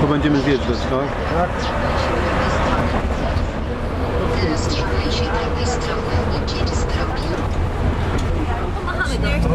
To będziemy zjeżdżać, tak? Teraz trzymaj się prawej strony, nie zjedź z drogi. Pomachamy to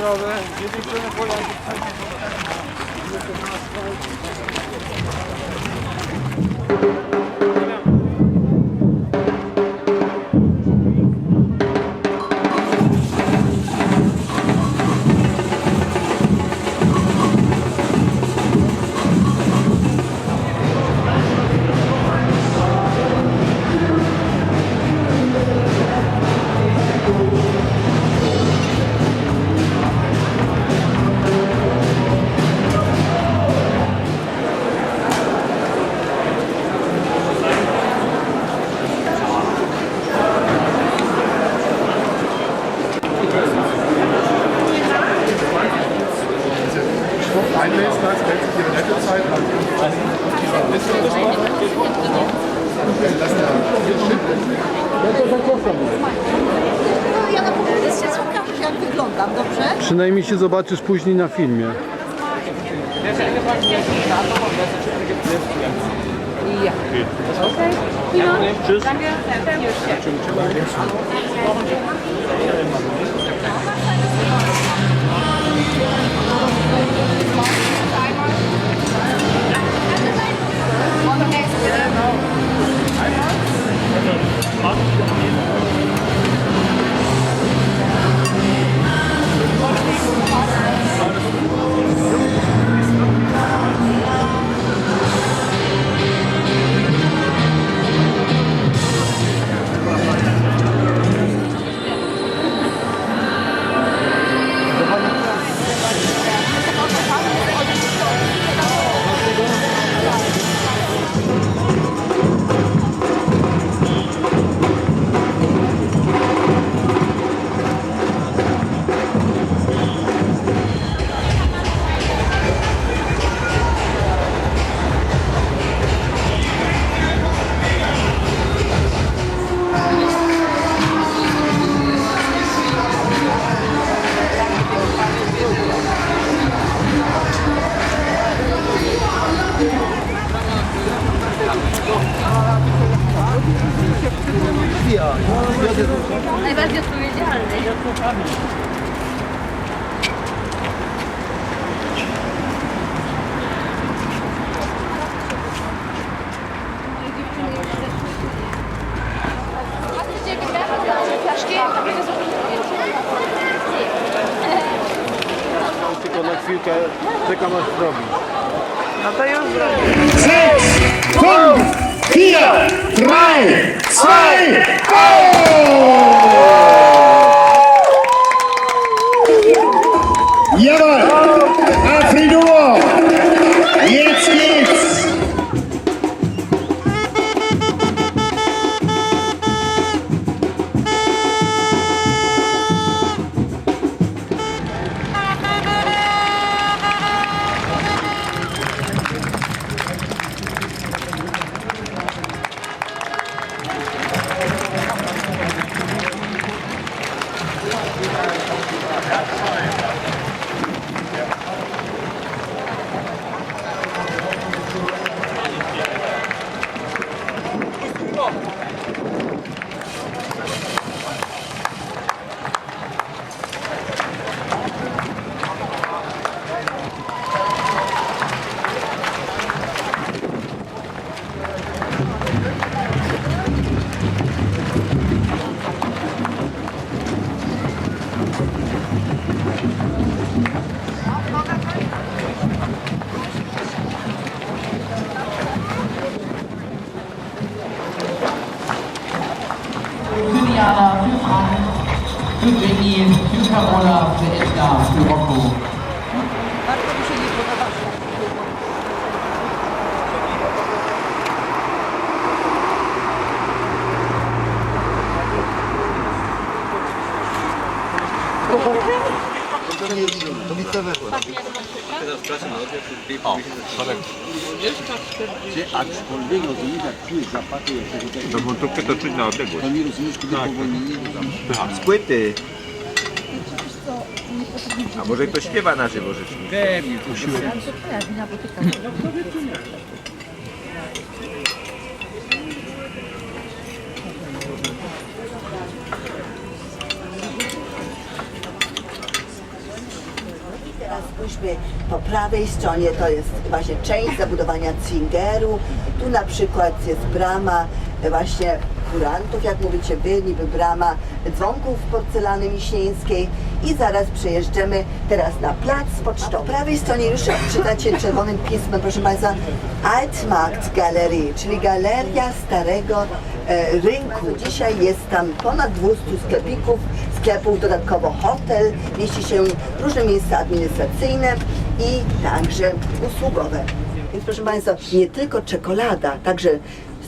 jak to naprawdę. Przynajmniej się zobaczysz później na filmie. Ja. Najbardziej odpowiedzialny. Tylko na chwilkę czekam aż zrobić. No to już zrobię. Six, two, 4, 3, 2, 1! Karola czy Edna w tym roku. Bardzo mi się nie podoba. To mi to weszło. Teraz pracę na odjazd. O, Czy aczkolwiek rozumiesz, jak czujesz zapachy, jak się wydaje. No bo to czuć na odległość. To mi rozumiesz, kiedy powolnienie. Tak, tak. spłyty. A może ktoś śpiewa na żywo rzeczywiście? Teraz spójrzmy po prawej stronie, to jest właśnie część zabudowania Cingeru. Tu na przykład jest brama e, właśnie kurantów, jak mówicie wy, niby brama dzwonków porcelany miśnieńskiej. I zaraz przejeżdżamy teraz na plac pocztowy. Po prawej stronie już czytacie czerwonym pismem, proszę Państwa, Altmarkt Galerie, czyli galeria starego e, rynku. Dzisiaj jest tam ponad 200 sklepików, sklepów, dodatkowo hotel, mieści się różne miejsca administracyjne i także usługowe. Więc proszę Państwa, nie tylko czekolada, także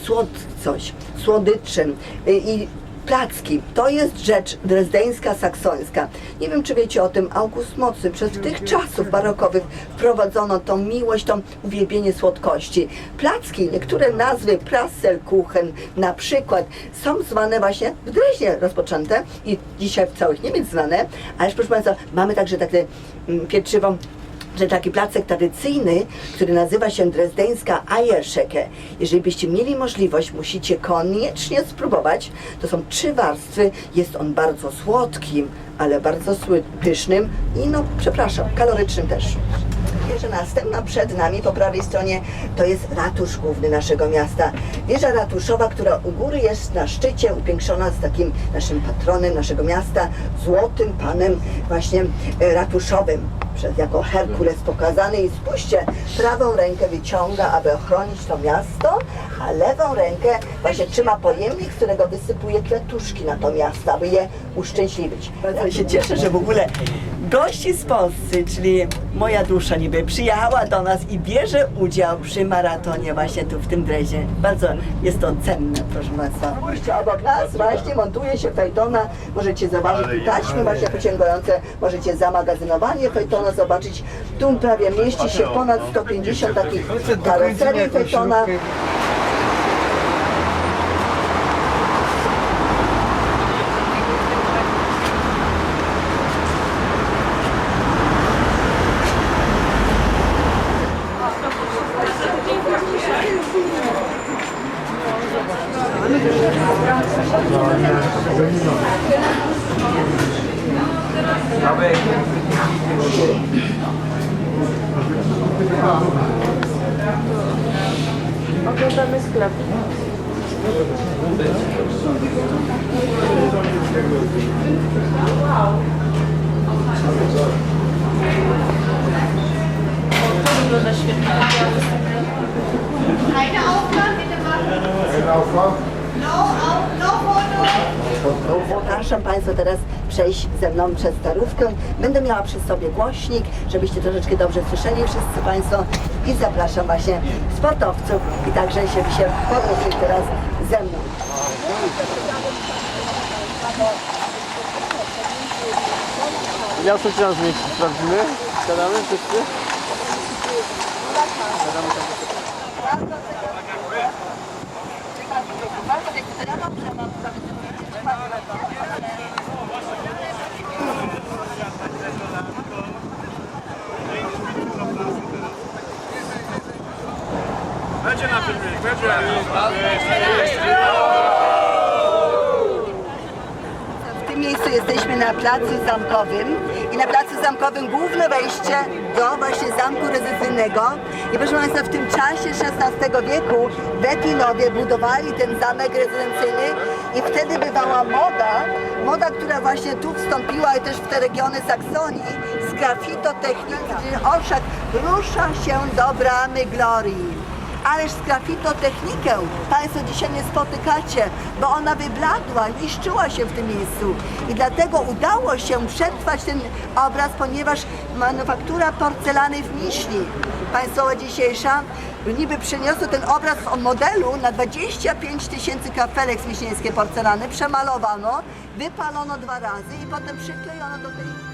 słodkość, słodycze i placki. To jest rzecz drezdeńska, saksońska. Nie wiem, czy wiecie o tym, August Mocny przez tych czasów barokowych wprowadzono tą miłość, tą uwielbienie słodkości. Placki, niektóre nazwy Prasselkuchen na przykład są zwane właśnie w Dreźnie rozpoczęte i dzisiaj w całych Niemiec znane, ale proszę Państwa, mamy także takie mm, pieczywo że taki placek tradycyjny, który nazywa się drezdeńska Eierschecke. Jeżeli byście mieli możliwość, musicie koniecznie spróbować. To są trzy warstwy. Jest on bardzo słodkim, ale bardzo pysznym i no, przepraszam, kalorycznym też. Wieża następna przed nami po prawej stronie to jest ratusz główny naszego miasta. Wieża ratuszowa, która u góry jest na szczycie, upiększona z takim naszym patronem naszego miasta, złotym panem właśnie e, ratuszowym. Przez, jako Herkules pokazany i spójrzcie, prawą rękę wyciąga, aby ochronić to miasto, a lewą rękę właśnie trzyma pojemnik, z którego wysypuje kwiatuszki na to miasto, aby je uszczęśliwić. Bardzo się cieszę, że w ogóle gości z Polscy, czyli moja dusza niby, przyjechała do nas i bierze udział przy maratonie właśnie tu w tym drezie. Bardzo jest to cenne, proszę Państwa. Spójrzcie, obok nas właśnie montuje się fejtona. Możecie zobaczyć tu taśmy właśnie pociągające, możecie zamagazynowanie fejtona zobaczyć. Tu prawie mieści się ponad 150 takich karoserii fejtona. Okay, sklep. Wow. To wygląda świetnie. Keine Aufgabe, bitte machen. Keine Aufgabe? No Aufgabe. Zapraszam Państwa teraz przejść ze mną przez starówkę. Będę miała przy sobie głośnik, żebyście troszeczkę dobrze słyszeli wszyscy Państwo. I zapraszam właśnie sportowców i także się się podróżuj teraz ze mną. Ja co teraz zmieścić? Sprawdzimy? Siadamy wszyscy? W tym miejscu jesteśmy na placu zamkowym i na placu zamkowym główne wejście do właśnie zamku rezydencyjnego. I proszę Państwa, w tym czasie XVI wieku Wetinowie budowali ten zamek rezydencyjny i wtedy bywała moda, moda, która właśnie tu wstąpiła i też w te regiony Saksonii z graffito techniki, czyli orszak rusza się do bramy glorii. Ależ z graffito technikę Państwo dzisiaj nie spotykacie, bo ona wybladła, niszczyła się w tym miejscu. I dlatego udało się przetrwać ten obraz, ponieważ manufaktura porcelany w Miśni, państwowa dzisiejsza, niby przeniosło ten obraz w modelu na 25 tysięcy kafelek z miśnieńskiej porcelany, przemalowano, wypalono dwa razy i potem przyklejono do tej